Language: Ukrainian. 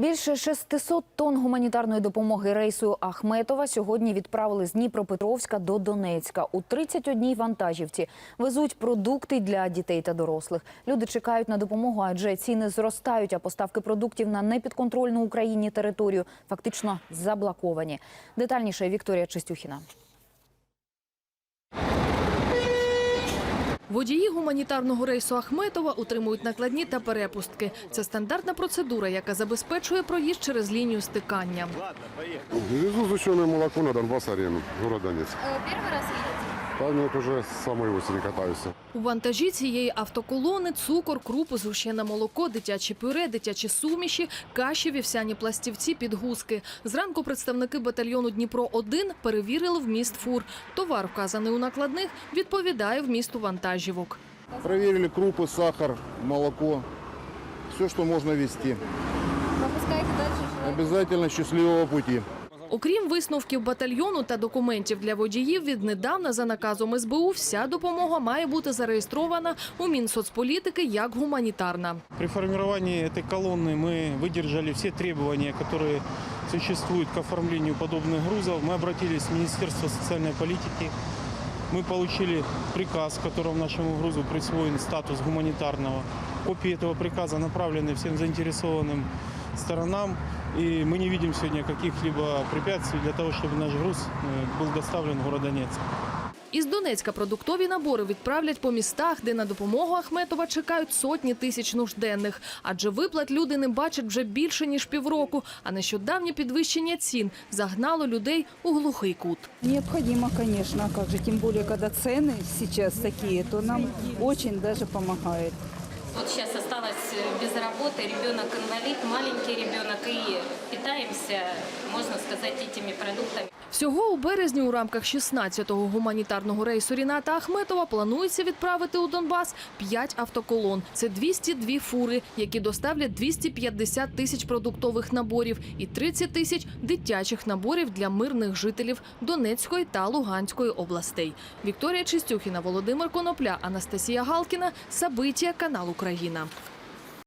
Більше 600 тонн гуманітарної допомоги рейсу Ахметова сьогодні відправили з Дніпропетровська до Донецька. У 31 вантажівці везуть продукти для дітей та дорослих. Люди чекають на допомогу, адже ціни зростають, а поставки продуктів на непідконтрольну Україні територію фактично заблоковані. Детальніше Вікторія Чистюхіна. Водії гуманітарного рейсу Ахметова утримують накладні та перепустки. Це стандартна процедура, яка забезпечує проїзд через лінію стикання. Везу сгущенное молоко на Донбас арену город Донецьк. Перший раз едете? Там нет уже с самой осени катаюсь. У вантажі цієї автоколони цукор, крупи, згущене молоко, дитяче пюре, дитячі суміші, каші, вівсяні пластівці, підгузки. Зранку представники батальйону Дніпро-1 перевірили вміст фур. Товар, вказаний у накладних, відповідає вмісту вантажівок. Проверили крупы, сахар, молоко. Все, что можно вести. Пропускаете дальше желательно? Обязательно счастливого пути. Окрім висновків батальйону та документів для водіїв, віднедавна за наказом СБУ вся допомога має бути зареєстрована у Мінсоцполітики як гуманітарна. При формировании этой колонны мы выдержали все требования, которые существуют к оформлению подобных грузов. Мы обратились в Министерство социальной политики. Мы получили приказ, в котором нашему грузу присвоен статус гуманитарного. Копии этого приказа направлены всем заинтересованным сторонам. И мы не видим сегодня каких-либо препятствий для того, чтобы наш груз э, был доставлен в город Донецк. Із Донецька продуктові набори відправлять по містах, де на допомогу Ахметова чекають сотні тисяч нужденних. Адже виплат люди не бачать вже більше ніж півроку. А нещодавнє підвищення цін загнало людей у глухий кут. Необходимо, конечно, а как же, тем более, когда цены сейчас такие, то нам очень даже помогает. Вот сейчас осталась э, без работы, ребенок инвалид, маленький ребенок, и питаемся, можно сказать, этими продуктами. Всього у березні у рамках 16-го гуманітарного рейсу Ріната Ахметова планується відправити у Донбас 5 автоколон. Це 202 фури, які доставлять 250 тисяч продуктових наборів і 30 тисяч дитячих наборів для мирних жителів Донецької та Луганської областей. Вікторія Чистюхіна, Володимир Конопля, Анастасія Галкіна, Сабиття, канал Україна.